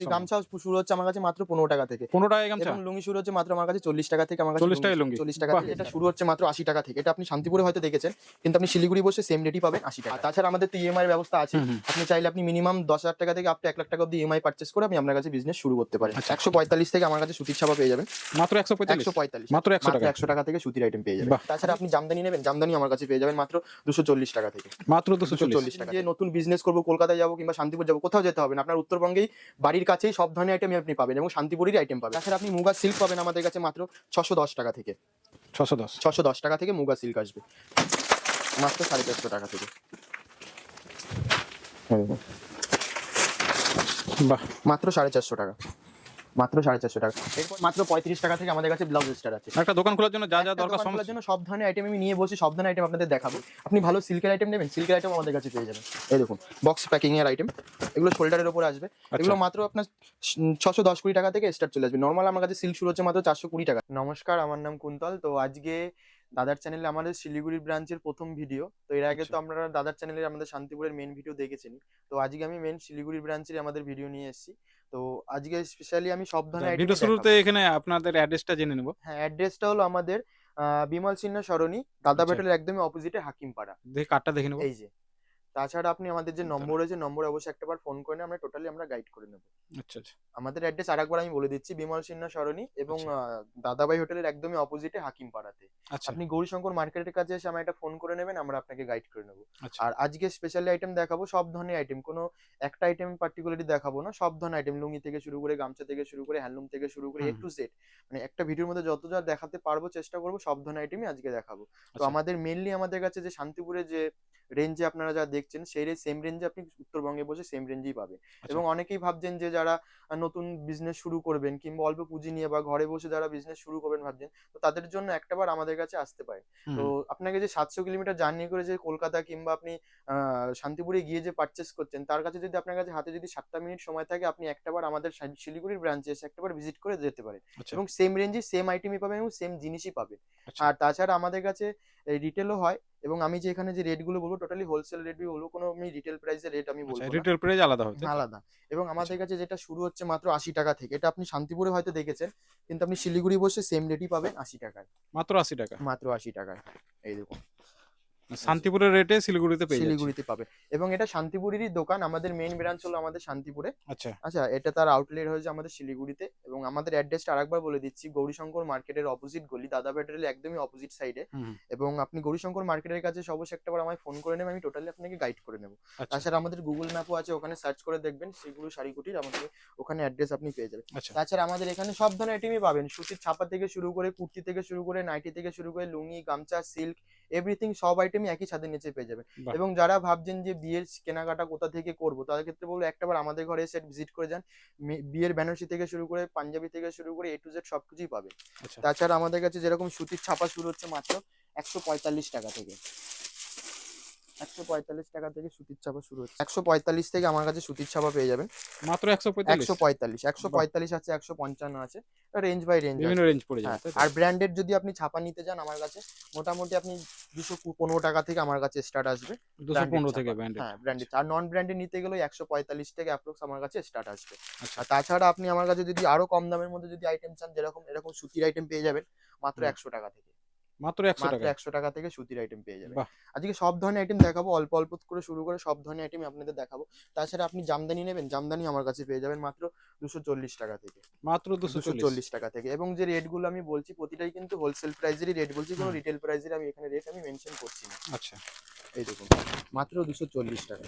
গামছা শুরু হচ্ছে আমার কাছে মাত্র পনেরো টাকা থেকে। পনেরো টাকা গামছা? লুঙ্গি শুরু হচ্ছে মাত্র আমার কাছে চল্লিশ টাকা থেকে আমার কাছে 40 টাকায় লুঙ্গি? চল্লিশ টাকা থেকে। এটা শুরু হচ্ছে মাত্র আশি টাকা থেকে। এটা আপনি শান্তিপুরে হয়তো দেখেছেন কিন্তু আপনি শিলিগুড়ি বসে সেম রেটই পাবেন আশি টাকা। তাছাড়া আমাদের তো ইএমআই ব্যবস্থা আছে। আপনি চাইলে আপনি মিনিমাম দশ হাজার টাকা থেকে আপ টু এক লাখ টাকা অব্দি ইএমআই পার্চেস করে আপনি আপনার কাছে বিজনেস শুরু করতে পারেন। আচ্ছা। একশো পঁয়তাল্লিশ থেকে আমার কাছে সুতির ছাপা পেয়ে যাবেন। মাত্র একশো একশো পঁয়তাল্লিশ। মাত্র একশো টাকা? একশো টাকা থেকে সুতির আইটেম পেয়ে যাবেন। তাছাড়া আপনি জামদানি নেবেন জামদানি আমার কাছে পেয়ে যাবেন মাত্র দুশো চল্লিশ টাকা থেকে। মাত্র দুশো চল্লিশ। চল্লিশ টাকা যে নতুন বিজনেস করব কলকাতায় যাব কিংবা শান্তিপুর যাব কোথাও যেতে হবে না। আপনার উত্তরবঙ্গেই বাড়ির কাছেই সব ধরনের আইটেম আপনি পাবেন এবং শান্তিপুরেরই আইটেম পাবেন। তাছাড়া আপনি মুগা সিল্ক পাবেন আমাদের কাছে মাত্র ছশো দশ টাকা থেকে। ছশো দশ। ছশো দশ টাকা থেকে মুগা সিল্ক আসবে। মাত্র সাড়ে চারশো টাকা থেকে। বাহ। মাত্র সাড়ে চারশো টাকা। মাত্র সাড়ে চারশো টাকা। এরপর মাত্র পঁয়ত্রিশ টাকা থেকে আমাদের কাছে ব্লাউজ স্টার আছে। একটা দোকান খোলার জন্য যা যা দরকার খোলার জন্য সব ধরনের আইটেম আমি নিয়ে বসে সব ধরনের আইটেম আপনাদের দেখাবো। আপনি ভালো সিল্কের আইটেম নেবেন সিল্কের আইটেম আমাদের কাছে পেয়ে যাবেন। এই দেখুন বক্স প্যাকিং এর আইটেম এগুলো শোল্ডারের উপর আসবে। এগুলো মাত্র আপনার ছশো দশ কুড়ি টাকা থেকে স্টার্ট চলে আসবে। নর্মাল আমার কাছে সিল্ক শুরু হচ্ছে মাত্র চারশো কুড়ি টাকা। নমস্কার আমার নাম কুন্তল। তো আজকে দাদার চ্যানেলে আমাদের শিলিগুড়ি ব্রাঞ্চের প্রথম ভিডিও তো এর আগে তো আচ্ছা। আপনারা দাদার চ্যানেলে আমাদের শান্তিপুরের মেন ভিডিও দেখেছেন। তো আজকে আমি মেন শিলিগুড়ি ব্রাঞ্চের আমাদের ভিডিও নিয়ে এসেছি। তো আজকে স্পেশালি আমি সব ধরনের ভিডিও শুরুতে এখানে আপনাদের অ্যাড্রেসটা জেনে নেব। হ্যাঁ অ্যাড্রেসটা হলো আমাদের আহ, বিমল সিন্হ সরণি দাদা আচ্ছা। পেটের একদমই অপোজিটে হাকিমপাড়া। দেখে কার্ডটা দেখে নেব। এই যে। তাছাড়া আপনি আমাদের যে নম্বর আছে নম্বর অবশ্যই একটাবার ফোন করে আমরা টোটালি আমরা গাইড করে নেব। আচ্ছা আচ্ছা। আমাদের অ্যাড্রেস আরেকবার আমি বলে দিচ্ছি বিমল সিন্হ সরণি এবং দাদাভাই দাদাবাই হোটেলের একদমই অপোজিটে হাকিমপাড়াতে। আচ্ছা। আপনি গৌরীশঙ্কর মার্কেটের কাছে এসে আমার একটা ফোন করে নেবেন আমরা আপনাকে গাইড করে নেব। আচ্ছা। আর আজকে স্পেশালি আইটেম দেখাবো সব ধরনের আইটেম কোনো একটা আইটেম পার্টিকুলারলি দেখাবো না সব ধরনের আইটেম লুঙ্গি থেকে শুরু করে গামছা থেকে শুরু করে হ্যান্ডলুম থেকে শুরু করে এ। টু জেড মানে একটা ভিডিওর মধ্যে যত যা দেখাতে পারব চেষ্টা করব সব ধরনের আইটেমই আজকে দেখাবো। তো আচ্ছা। আমাদের মেনলি আমাদের কাছে যে শান্তিপুরে যে রেঞ্জে আপনারা যা দেখছেন সেই সেম রেঞ্জে আপনি উত্তরবঙ্গে বসে সেম রেঞ্জেই পাবেন। আচ্ছা। এবং অনেকেই ভাবছেন যে যারা নতুন বিজনেস শুরু করবেন কিংবা অল্প পুঁজি নিয়ে বা ঘরে বসে যারা বিজনেস শুরু করবেন ভাবছেন তো তাদের জন্য একটাবার আমাদের কাছে আসতে পারে। তো আপনাকে যে সাতশো কিলোমিটার জার্নি করে যে কলকাতা কিংবা আপনি আহ, শান্তিপুরে গিয়ে যে পারচেস করছেন তার কাছে যদি আপনার কাছে হাতে যদি সাতটা মিনিট সময় থাকে আপনি একটাবার আমাদের শিলিগুড়ির ব্রাঞ্চে এসে একটাবার ভিজিট করে যেতে পারেন। আচ্ছা। এবং সেম রেঞ্জে সেম আইটেমই পাবেন এবং সেম জিনিসই পাবেন। আচ্ছা। আর তাছাড়া আমাদের কাছে রিটেলও হয়। এবং আমি যে এখানে যে রেটগুলো বলব টোটালি হোলসেল রেট বলব কোনো আমি রিটেল প্রাইসের রেট আমি বলব না। রিটেল প্রাইস আলাদা হবে আলাদা। এবং আমাদের কাছে যেটা শুরু হচ্ছে মাত্র আশি টাকা থেকে এটা আপনি শান্তিপুরে হয়তো দেখেছেন কিন্তু আপনি শিলিগুড়ি বসে সেম রেটই পাবেন আশি টাকায়। মাত্র আশি টাকা? মাত্র আশি টাকায়। এই দেখুন। শান্তিপুরের রেটে শিলিগুড়িতে পেয়ে শিলিগুড়িতে পাবে। এবং এটা শান্তিপুরেরই দোকান আমাদের মেইন ব্রাঞ্চ হলো আমাদের শান্তিপুরে। আচ্ছা। আচ্ছা এটা তার আউটলেট হয়েছে আমাদের শিলিগুড়িতে। এবং আমাদের অ্যাড্রেসটা আরেকবার বলে দিচ্ছি গৌরীশঙ্কর মার্কেটের অপোজিট গলি দাদা পেট্রোলের একদমই অপোজিট সাইডে এবং আপনি গৌরীশঙ্কর মার্কেটের কাছে অবশ্যই একটাবার আমায় ফোন করে নেবেন আমি টোটালি আপনাকে গাইড করে নেব। আচ্ছা। তাছাড়া আমাদের গুগল ম্যাপও আছে ওখানে সার্চ করে দেখবেন সেগুলো শাড়িকুটির আমাদের ওখানে অ্যাড্রেস আপনি পেয়ে যাবেন। আচ্ছা। তাছাড়া আমাদের এখানে সব ধরনের আইটেমই পাবেন সুতির ছাপা থেকে শুরু করে কুর্তি থেকে শুরু করে নাইটি থেকে শুরু করে লুঙ্গি গামছা সিল্ক এভরিথিং সব আইটেমই একই ছাদের নিচে পেয়ে যাবে। এবং যারা ভাবছেন যে বিয়ের কেনাকাটা কোথা থেকে করব তাদের ক্ষেত্রে বলব একটাবার আমাদের ঘরে এসে ভিজিট করে যান। বিয়ের বেনারসি থেকে শুরু করে পাঞ্জাবি থেকে শুরু করে এ টু জেড সবকিছুই পাবেন। আচ্ছা। তাছাড়া আমাদের কাছে যেরকম সুতির ছাপা শুরু হচ্ছে মাত্র একশো পঁয়তাল্লিশ টাকা থেকে। একশো পঁয়তাল্লিশ টাকা থেকে সুতির ছাপা শুরু হচ্ছে। একশো পঁয়তাল্লিশ থেকে আমার কাছে সুতির ছাপা পেয়ে যাবেন মাত্র একশো একশো পঁয়তাল্লিশ। একশো পঁয়তাল্লিশ আছে একশো পঞ্চান্ন আছে। রেঞ্জ বাই রেঞ্জ বিভিন্ন রেঞ্জ পড়ে যাবে হ্যাঁ? আর ব্র্যান্ডেড যদি আপনি ছাপা নিতে যান আমার কাছে মোটামুটি আপনি দুশো পনেরো টাকা থেকে আমার কাছে স্টার্ট আসবে। দুশো পনেরো থেকে হ্যাঁ ব্র্যান্ডেড আর নন ব্র্যান্ডেড নিতে গেলে একশো পঁয়তাল্লিশ থেকে অ্যাপ্রক্স আমার কাছে স্টার্ট আসবে। আচ্ছা। আর তাছাড়া আপনি আমার কাছে যদি আরও কম দামের মধ্যে যদি আইটেম চান যেরকম এরকম সুতির আইটেম পেয়ে যাবেন মাত্র একশো টাকা থেকে। মাত্র একশো টাকা একশো টাকা থেকে সুতির আইটেম পেয়ে যাবেন। আজকে সব ধরনের আইটেম দেখাবো অল্প অল্প করে শুরু করে সব ধরনের আইটেম আপনাদের দেখাবো। তাছাড়া আপনি জামদানি নেবেন জামদানি আমার কাছে পেয়ে যাবেন মাত্র দুশো চল্লিশ টাকা থেকে। মাত্র দুশো চল্লিশ টাকা থেকে। এবং যে রেটগুলো আমি বলছি প্রতিটাই কিন্তু হোলসেল প্রাইসেরই রেট বলছি কোনো রিটেল প্রাইসের আমি এখানে রেট আমি মেনশন করছি না। আচ্ছা। এই দেখুন মাত্র দুশো চল্লিশ টাকা।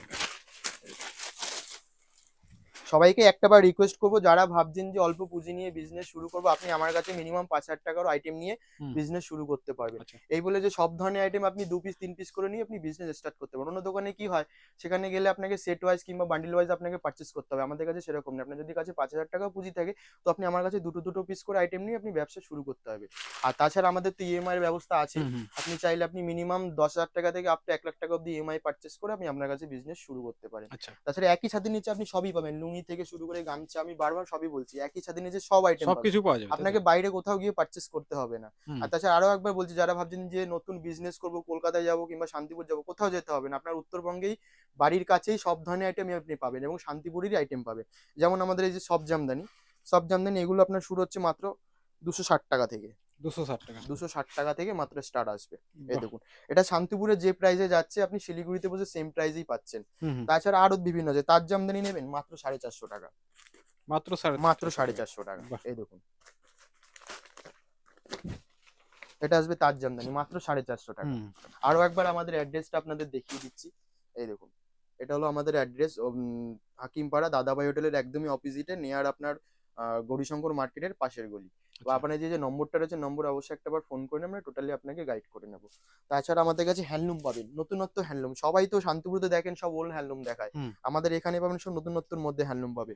সবাইকে একটাবার রিকোয়েস্ট করব যারা ভাবছেন যে অল্প পুঁজি নিয়ে বিজনেস শুরু করব আপনি আমার কাছে মিনিমাম পাঁচ হাজার টাকার আইটেম নিয়ে বিজনেস শুরু করতে পারবেন। আচ্ছা। এই বলে যে সব ধরনের আইটেম আপনি দু পিস তিন পিস করে নিয়ে আপনি বিজনেস স্টার্ট করতে পারেন অন্য দোকানে কি হয় সেখানে গেলে আপনাকে সেট ওয়াইজ কিংবা বান্ডিল ওয়াইজ আপনাকে পারচেস করতে হবে। আমাদের কাছে সেরকম না আপনার যদি কাছে পাঁচ হাজার টাকা পুঁজি থাকে তো আপনি আমার কাছে দুটো দুটো পিস করে আইটেম নিয়ে আপনি ব্যবসা শুরু করতে হবে। আর তাছাড়া আমাদের তো ইএমআই এর ব্যবস্থা আছে। আপনি চাইলে আপনি মিনিমাম দশ হাজার টাকা থেকে আপ টু এক লাখ টাকা অব্দি ইএমআই পারচেস করে আপনি আপনার কাছে বিজনেস শুরু করতে পারেন। আচ্ছা। তাছাড়া একই ছাদের নিচে আপনি সবই পাবেন। লুঙ্গি লুঙ্গি থেকে শুরু করে গামছা আমি বারবার সবই বলছি একই ছাদের নিচে সব আইটেম সবকিছু পাওয়া যাবে আপনাকে বাইরে কোথাও গিয়ে পারচেস করতে হবে না। আর তাছাড়া আরও একবার বলছি যারা ভাবছেন যে নতুন বিজনেস করব কলকাতায় যাব কিংবা শান্তিপুর যাব কোথাও যেতে হবে না। আপনার উত্তরবঙ্গেই বাড়ির কাছেই সব ধরনের আইটেম আপনি পাবেন এবং শান্তিপুরেরই আইটেম পাবেন। যেমন আমাদের এই যে সব জামদানি সব জামদানি এগুলো আপনার শুরু হচ্ছে মাত্র দুশো ষাট টাকা থেকে। দুশো ষাট টাকা। দুশো ষাট টাকা থেকে মাত্র স্টার্ট আসবে। এই দেখুন এটা শান্তিপুরে যে প্রাইসে যাচ্ছে আপনি শিলিগুড়িতে বসে সেম প্রাইসেই পাচ্ছেন। তাছাড়া আরও বিভিন্ন আছে তার জামদানি নেবেন মাত্র সাড়ে চারশো টাকা। মাত্র মাত্র সাড়ে চারশো টাকা। এই দেখুন। এটা আসবে তার জামদানি মাত্র সাড়ে চারশো টাকা। আরও একবার আমাদের অ্যাড্রেসটা আপনাদের দেখিয়ে দিচ্ছি। এই দেখুন এটা হলো আমাদের অ্যাড্রেস হাকিমপাড়া দাদাভাই হোটেলের একদমই অপোজিটে নিয়ার আপনার গৌরীশঙ্কর মার্কেটের পাশের গলি। বা আচ্ছা। আপনার যে যে নম্বরটা রয়েছে নম্বর অবশ্যই একটাবার ফোন করে আমরা টোটালি আপনাকে গাইড করে নেব। তাছাড়া আমাদের কাছে হ্যান্ডলুম পাবেন নতুনত্ব হ্যান্ডলুম সবাই তো শান্তিপুরতে দেখেন সব ওল্ড হ্যান্ডলুম দেখায়। আমাদের এখানে পাবেন সব নতুনত্বর মধ্যে হ্যান্ডলুম পাবে।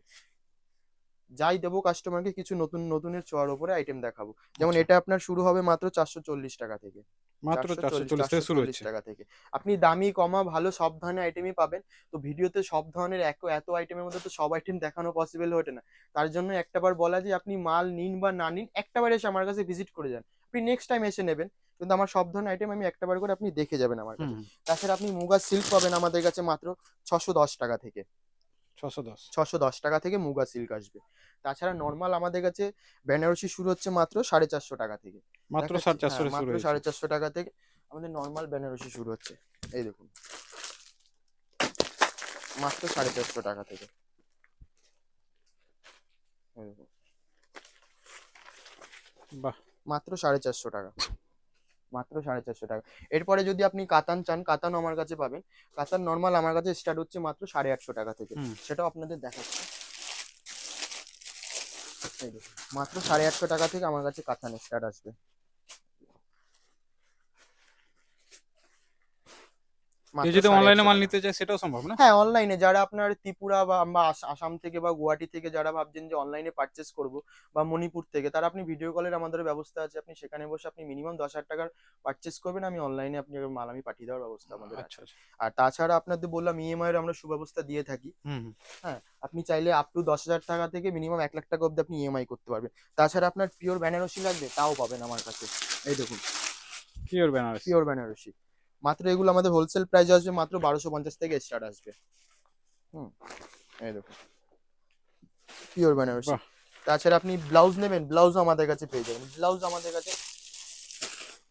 যাই দেবো কাস্টমারকে কিছু নতুন নতুনের ছোঁয়ার উপরে আইটেম দেখাবো। যেমন আচ্ছা। এটা আপনার শুরু হবে মাত্র চারশো চল্লিশ টাকা থেকে। মাত্র চারশো চল্লিশ থেকে শুরু হচ্ছে। টাকা থেকে। আপনি দামি কমা ভালো সব ধরনের আইটেমই পাবেন। তো ভিডিওতে সব ধরনের এক এত আইটেমের মধ্যে তো সব আইটেম দেখানো পসিবল ওঠে না। তার জন্য একটাবার বলা যে আপনি মাল নিন বা না নিন একটাবার এসে আমার কাছে ভিজিট করে যান। আপনি নেক্সট টাইম এসে নেবেন। কিন্তু আমার সব ধরনের আইটেম আমি একটাবার করে আপনি দেখে যাবেন আমার কাছে। তাছাড়া আপনি মুগা সিল্ক পাবেন আমাদের কাছে মাত্র ছশো দশ টাকা থেকে। ছশো দশ। ছশো দশ টাকা থেকে মুগা সিল্ক আসবে। তাছাড়া নর্মাল আমাদের কাছে বেনারসি শুরু হচ্ছে মাত্র সাড়ে চারশো টাকা থেকে। মাত্র সাড়ে চারশো হ্যাঁ, মাত্র সাড়ে চারশো টাকা থেকে আমাদের নর্মাল বেনারসি শুরু হচ্ছে। এই দেখুন। মাত্র সাড়ে চারশো টাকা থেকে। বাহ। মাত্র সাড়ে চারশো টাকা। মাত্র সাড়ে চারশো টাকা। এরপরে যদি আপনি কাতান চান কাতান আমার কাছে পাবেন। কাতান নর্মাল আমার কাছে স্টার্ট হচ্ছে মাত্র সাড়ে আটশো টাকা থেকে। সেটাও আপনাদের দেখাচ্ছি। মাত্র সাড়ে আটশো টাকা থেকে আমার কাছে কাতান স্টার্ট আসবে কেউ মাত্র যদি অনলাইনে মাল নিতে চায় সেটাও সম্ভব না? হ্যাঁ অনলাইনে যারা আপনার ত্রিপুরা বা আসাম থেকে বা গুয়াহাটি থেকে যারা ভাবছেন যে অনলাইনে পারচেস করব বা মণিপুর থেকে তারা আপনি ভিডিও কলের আমাদের ব্যবস্থা আছে। আপনি সেখানে বসে আপনি মিনিমাম দশ হাজার টাকার পারচেস করবেন আমি অনলাইনে আপনি মাল আমি পাঠিয়ে দেওয়ার ব্যবস্থা আমাদের আছে। আচ্ছা। আচ্ছা আর তাছাড়া আপনাদের বললাম ইএমআই এর আমরা সুব্যবস্থা দিয়ে থাকি। হ্যাঁ আপনি চাইলে আপ টু দশ হাজার টাকা থেকে মিনিমাম এক লাখ টাকা অব্দি আপনি ইএমআই করতে পারবেন। তাছাড়া আপনার পিওর বেনারসি লাগবে তাও পাবেন আমার কাছে। এই দেখুন। পিওর বেনারস পিওর বেনারসি মাত্র এগুলো আমাদের হোলসেল প্রাইস আসবে মাত্র বারোশো পঞ্চাশ থেকে স্টার্ট আসবে। হুম এই দেখুন। পিওর বেনারসি তাছাড়া আপনি ব্লাউজ নেবেন ব্লাউজ আমাদের কাছে পেয়ে যাবেন। ব্লাউজ আমাদের কাছে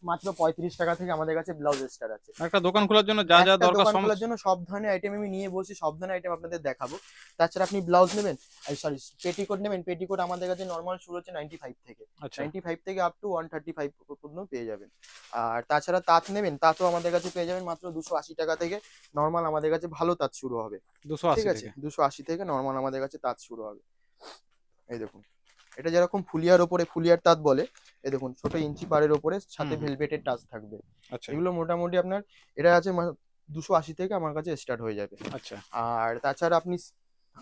মাত্র পঁয়ত্রিশ টাকা থেকে আমাদের কাছে ব্লাউজ স্টার আছে। একটা দোকান খোলার জন্য যা যা দরকার দোকান খোলার জন্য সব ধরনের আইটেম আমি নিয়ে বসি সব ধরনের আইটেম আপনাদের দেখাবো। তাছাড়া আপনি ব্লাউজ নেবেন সরি পেটিকোট নেবেন পেটিকোট আমাদের কাছে নর্মাল শুরু হচ্ছে নাইনটি ফাইভ থেকে। আচ্ছা। নাইনটি ফাইভ থেকে up to one thirty five পর্যন্ত পেয়ে যাবেন। আর তাছাড়া তাঁত নেবেন তাঁতও আমাদের কাছে পেয়ে যাবেন মাত্র দুশো আশি টাকা থেকে। নর্মাল আমাদের কাছে ভালো তাঁত শুরু হবে। দুশো আশি ঠিক আছে দুশো আশি থেকে নর্মাল আমাদের কাছে তাঁত শুরু হবে। এই দেখুন এটা যেরকম ফুলিয়ার ওপরে ফুলিয়ার তাঁত বলে এই দেখুন ছোট ইঞ্চি পাড়ের ওপরে সাথে। ভেলভেটের টাচ থাকবে। আচ্ছা। এগুলো মোটামুটি আপনার এটা আছে দুশো আশি থেকে আমার কাছে স্টার্ট হয়ে যাবে। আচ্ছা। আর তাছাড়া আপনি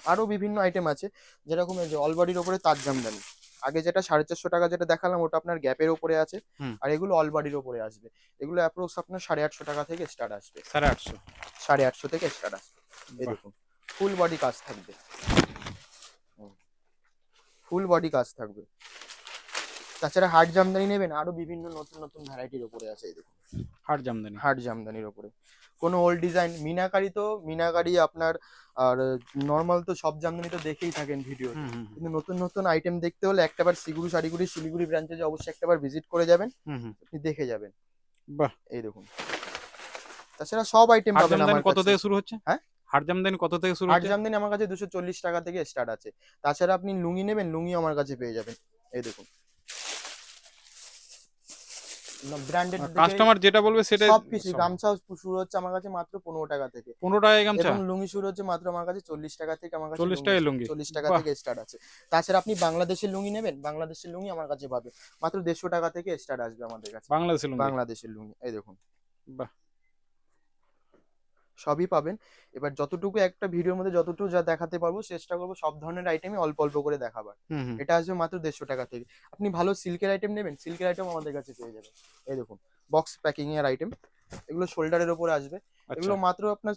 আরও বিভিন্ন আইটেম আছে যেরকম এই যে অলবডির ওপরে তার জামদানি আগে যেটা সাড়ে চারশো টাকা যেটা দেখালাম ওটা আপনার গ্যাপের ওপরে আছে। আর এগুলো অলবডির ওপরে আসবে। এগুলো অ্যাপ্রোক্স আপনার সাড়ে আটশো টাকা থেকে স্টার্ট আসবে। সাড়ে আটশো। সাড়ে আটশো থেকে স্টার্ট আসবে। এই দেখুন ফুল বডি কাজ থাকবে। ফুল বডি কাজ থাকবে। তাছাড়া হাট জামদানি নেবেন আরও বিভিন্ন নতুন নতুন ভ্যারাইটির ওপরে আছে এই দেখুন। হাট জামদানি। হাট জামদানির ওপরে কোনো ওল্ড ডিজাইন মিনাকারি তো মিনাকারি আপনার আর নর্মাল তো সব জামদানি তো দেখেই থাকেন ভিডিও কিন্তু নতুন নতুন আইটেম দেখতে হলে একটাবার সিগুড়ি শাড়িগুড়ি শিলিগুড়ি ব্রাঞ্চে যে অবশ্যই একটাবার ভিজিট করে যাবেন। আপনি দেখে যাবেন। বাহ। এই দেখুন। তাছাড়া সব আইটেম পাবেন জামদানি আমার কত থেকে শুরু হচ্ছে? হ্যাঁ? হাট জামদানি কত থেকে শুরু হাট হচ্ছে? জামদানি আমার কাছে দুশো চল্লিশ টাকা থেকে স্টার্ট আছে। তাছাড়া আপনি লুঙ্গি নেবেন লুঙ্গি আমার কাছে পেয়ে যাবেন। এই দেখুন। ব্র্যান্ডেড কাস্টমার যেটা বলবে সেটা সব। কিছু গামছা শুরু হচ্ছে আমার কাছে মাত্র পনেরো টাকা থেকে। পনেরো টাকায় গামছা? এবং লুঙ্গি শুরু হচ্ছে মাত্র আমার কাছে চল্লিশ টাকা থেকে আমার কাছে 40 টাকা লুঙ্গি? চল্লিশ টাকা থেকে স্টার্ট আছে। তাছাড়া আপনি বাংলাদেশের লুঙ্গি নেবেন? বাংলাদেশের লুঙ্গি আমার কাছে পাবে মাত্র দেড়শো টাকা থেকে স্টার্ট আসবে আমাদের কাছে। বাংলাদেশের লুঙ্গি? বাংলাদেশের লুঙ্গি এই দেখুন। বাহ। সবই পাবেন। এবার যতটুকু একটা ভিডিওর মধ্যে যতটুকু যা দেখাতে পারব চেষ্টা করব সব ধরনের আইটেমই অল্প অল্প করে দেখাবার। এটা আসবে মাত্র দেড়শো টাকা থেকে। আপনি ভালো সিল্কের আইটেম নেবেন সিল্কের আইটেম আমাদের কাছে পেয়ে যাবেন। এই দেখুন বক্স প্যাকিং এর আইটেম এগুলো শোল্ডারের ওপরে আসবে। আচ্ছা। এগুলো মাত্র আপনার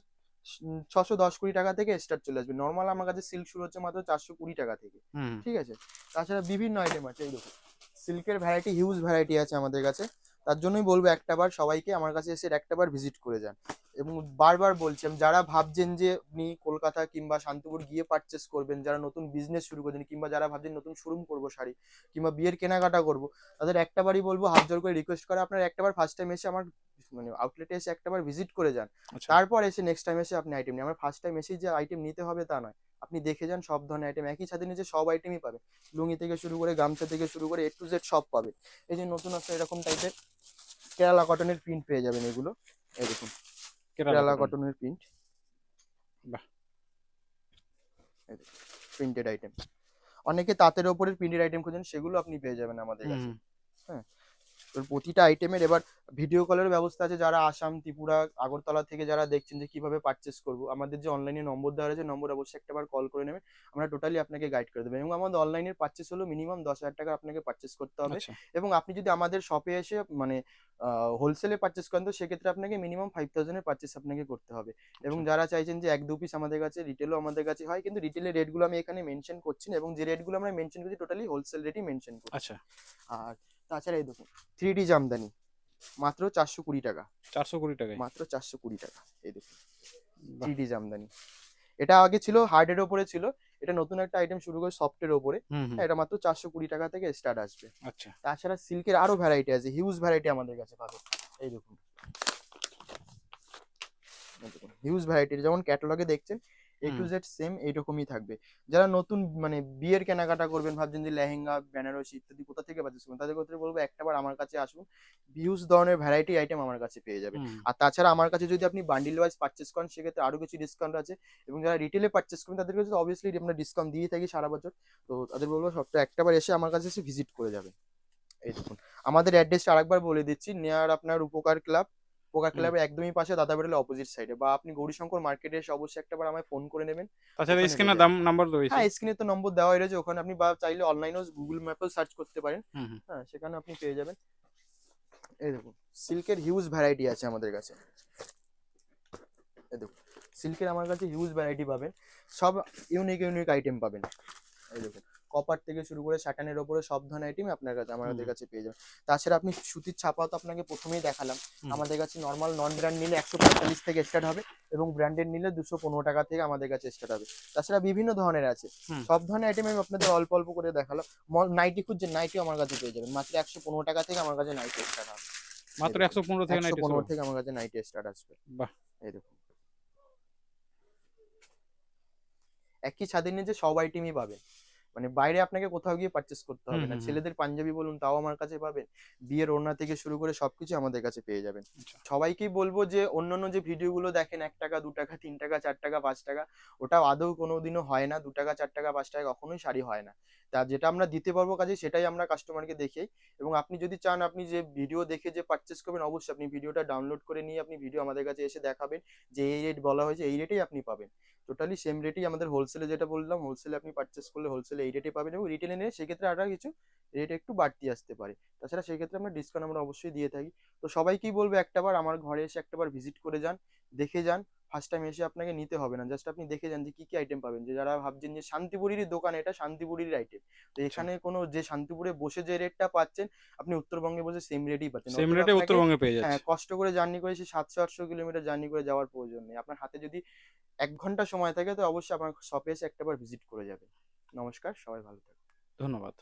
ছশো দশ কুড়ি টাকা থেকে স্টার্ট চলে আসবে। নর্মাল আমার কাছে সিল্ক শুরু হচ্ছে মাত্র চারশো কুড়ি টাকা থেকে। ঠিক আছে? তাছাড়া বিভিন্ন আইটেম আছে এই দেখুন। সিল্কের ভ্যারাইটি হিউজ ভ্যারাইটি আছে আমাদের কাছে। তার জন্যই বলব একটাবার সবাইকে আমার কাছে এসে একটাবার ভিজিট করে যান। এবং বারবার বলছি আমি যারা ভাবছেন যে আপনি কলকাতা কিংবা শান্তিপুর গিয়ে পারচেস করবেন যারা নতুন বিজনেস শুরু করছেন কিংবা যারা ভাবছেন নতুন শোরুম করব শাড়ি কিংবা বিয়ের কেনাকাটা করব তাদের একটাবারই বলব হাত জোর করে রিকোয়েস্ট করে আপনার একটাবার ফার্স্ট টাইম এসে আমার মানে আউটলেটে এসে একটাবার ভিজিট করে যান। আচ্ছা। তারপর এসে নেক্সট টাইম এসে আপনি আইটেম নিন। আমার ফার্স্ট টাইম এসেই যে আইটেম নিতে হবে তা নয়। আপনি দেখে যান সব ধরনের আইটেম একই সাথে নিচে সব আইটেমই পাবেন। লুঙ্গি থেকে শুরু করে গামছা থেকে শুরু করে এ টু জেড সব পাবে এই যে নতুন আছে এরকম টাইপের কেরালা কটনের প্রিন্ট পেয়ে যাবেন এগুলো। এরকম কেরালা কটনের। প্রিন্ট বাহ। প্রিন্টেড আইটেম অনেকে তাঁতের ওপরের প্রিন্টেড আইটেম খুঁজেন সেগুলো আপনি পেয়ে যাবেন আমাদের কাছে। হুম এবার প্রতিটা আইটেমের এবার ভিডিও কলের ব্যবস্থা আছে যারা আসাম ত্রিপুরা আগরতলা থেকে যারা দেখছেন যে কীভাবে পারচেস করব। আমাদের যে অনলাইনে নম্বর দেওয়া রয়েছে নম্বর অবশ্যই একটাবার কল করে নেবেন। আমরা টোটালি আপনাকে গাইড করে দেবো। এবং আমাদের অনলাইনের পারচেস হলো মিনিমাম দশ হাজার টাকা আপনাকে পারচেস করতে হবে। আচ্ছা। এবং আপনি যদি আমাদের শপে এসে মানে হোলসেলে পারচেস করেন তো সেক্ষেত্রে আপনাকে মিনিমাম ফাইভ থাউজেন্ডের পারচেস আপনাকে করতে হবে। এবং আচ্ছা। যারা চাইছেন যে এক দু পিস আমাদের কাছে রিটেলও আমাদের কাছে হয় কিন্তু রিটেলের রেটগুলো আমি এখানে মেনশন করছি না। এবং যে রেটগুলো আমরা মেনশন করছি টোটালি হোলসেল রেটই মেনশন করছি। আচ্ছা। আর তাছাড়া এই দেখুন থ্রি ডি জামদানি মাত্র চারশো কুড়ি টাকা। চারশো কুড়ি টাকায়? মাত্র চারশো কুড়ি টাকা এই দেখুন থ্রি ডি জামদানি। এটা আগে ছিল হার্ডের ওপরে ছিল এটা নতুন একটা আইটেম শুরু করে সফটের ওপরে এটা মাত্র চারশো কুড়ি টাকা থেকে স্টার্ট আসবে। আচ্ছা। তাছাড়া সিল্কের আরও ভ্যারাইটি আছে হিউজ ভ্যারাইটি আমাদের কাছে পাবে এই দেখুন। হিউজ ভ্যারাইটি যেমন ক্যাটালগে দেখছেন এ টু জেড সেম এইরকমই থাকবে। যারা নতুন মানে বিয়ের কেনাকাটা করবেন ভাবছেন যে লেহেঙ্গা বেনারসি ইত্যাদি কোথা থেকে পাচ্ছেন করবেন তাদের ক্ষেত্রে বলব একটাবার আমার কাছে আসুন হিউজ ধরনের ভ্যারাইটি আইটেম আমার কাছে পেয়ে যাবেন। আর তাছাড়া আমার কাছে যদি আপনি বান্ডিল ওয়াইজ পারচেস করেন সেক্ষেত্রে আরও কিছু ডিসকাউন্ট আছে এবং যারা রিটেলে পারচেস করেন তাদের কাছে অবভিয়াসলি আমরা ডিসকাউন্ট দিয়ে থাকি সারা বছর। তো তাদের বলব সবটা একটাবার এসে আমার কাছে এসে ভিজিট করে যাবেন। এই দেখুন আমাদের অ্যাড্রেসটা আরেকবার বলে দিচ্ছি নেয়ার আপনার উপকার ক্লাব হুম। ক্লাবের একদমই পাশে দাদা বেরোলে অপোজিট সাইডে বা আপনি গৌরীশঙ্কর মার্কেটে এসে অবশ্যই একটাবার আমায় ফোন করে নেবেন। তাছাড়া স্ক্রিনে দাম নাম্বার রয়েছে। হ্যাঁ স্ক্রিনে তো নম্বর দেওয়াই রয়েছে। ওখানে আপনি বা চাইলে অনলাইনেও গুগল ম্যাপেও সার্চ করতে পারেন। হ্যাঁ সেখানে আপনি পেয়ে যাবেন। এই দেখুন সিল্কের হিউজ ভ্যারাইটি আছে আমাদের কাছে। এই দেখুন সিল্কের আমার কাছে হিউজ ভ্যারাইটি পাবেন। সব ইউনিক ইউনিক আইটেম পাবেন। এই দেখুন। কপার থেকে শুরু করে স্যাটানের ওপরে সব ধরনের আইটেম আপনার কাছে আমাদের কাছে পেয়ে যাবেন। তাছাড়া আপনি সুতির ছাপা তো আপনাকে প্রথমেই দেখালাম। আমাদের কাছে নর্মাল নন ব্র্যান্ড নিলে একশো পঁয়তাল্লিশ থেকে স্টার্ট হবে এবং ব্র্যান্ডেড নিলে দুশো পনেরো টাকা থেকে আমাদের কাছে স্টার্ট হবে। তাছাড়া বিভিন্ন ধরনের আছে। সব ধরনের আইটেম আমি আপনাদের অল্প অল্প করে দেখালাম। নাইটি খুঁজছেন নাইটি আমার কাছে পেয়ে যাবেন। মাত্র একশো পনেরো টাকা থেকে আমার কাছে নাইটি স্টার্ট হবে। মাত্র একশো পনেরো থেকে একশো পনেরো থেকে আমার কাছে নাইটি স্টার্ট আসবে। বাহ। এই দেখুন। একই ছাদের নিচে সব আইটেমই পাবেন। মানে বাইরে আপনাকে কোথাও গিয়ে পারচেস করতে হবে না। ছেলেদের পাঞ্জাবি বলুন তাও আমার কাছে পাবেন। বিয়ের ওড়না থেকে শুরু করে সবকিছু আমাদের কাছে পেয়ে যাবেন। আচ্ছা। সবাইকেই বলব যে অন্যান্য যে ভিডিওগুলো দেখেন এক টাকা দু টাকা তিন টাকা চার টাকা পাঁচ টাকা ওটা আদৌ কোনোদিনও হয় না। দু টাকা চার টাকা পাঁচ টাকা কখনোই শাড়ি হয় না। তা যেটা আমরা দিতে পারব কাজে সেটাই আমরা কাস্টমারকে দেখাই এবং আপনি যদি চান আপনি যে ভিডিও দেখে যে পারচেস করবেন অবশ্যই আপনি ভিডিওটা ডাউনলোড করে নিয়ে আপনি ভিডিও আমাদের কাছে এসে দেখাবেন যে এই রেট বলা হয়েছে এই রেটেই আপনি পাবেন। টোটালি সেম রেটেই আমাদের হোলসেলে যেটা বললাম হোলসেলে আপনি পারচেস করলে হোলসেলে এই রেটে পাবেন এবং রিটেলে নিলে সেক্ষেত্রে আরও কিছু রেট একটু বাড়তি আসতে পারে। তাছাড়া সেক্ষেত্রে আমরা ডিসকাউন্ট আমরা অবশ্যই দিয়ে থাকি। তো সবাইকেই বলব একটাবার আমার ঘরে এসে একটাবার ভিজিট করে যান দেখে যান। ফার্স্ট টাইম এসে আপনাকে নিতে হবে না। জাস্ট আপনি দেখে যান যে কি কি আইটেম পাবেন। যে যারা ভাবছেন যে শান্তিপুরেরই দোকান এটা শান্তিপুরেরই আইটেম তো এখানে কোনো যে শান্তিপুরে বসে যে রেটটা পাচ্ছেন আপনি উত্তরবঙ্গে বসে সেম রেটই পাচ্ছেন। সেম রেটে উত্তরবঙ্গে পেয়ে যাচ্ছেন। হ্যাঁ কষ্ট করে জার্নি করে সে সাতশো আটশো কিলোমিটার জার্নি করে যাওয়ার প্রয়োজন নেই। আপনার হাতে যদি এক ঘণ্টা সময় থাকে তো অবশ্যই আপনার শপে এসে একটাবার ভিজিট করে যাবেন। নমস্কার সবাই ভালো থাকুন ধন্যবাদ।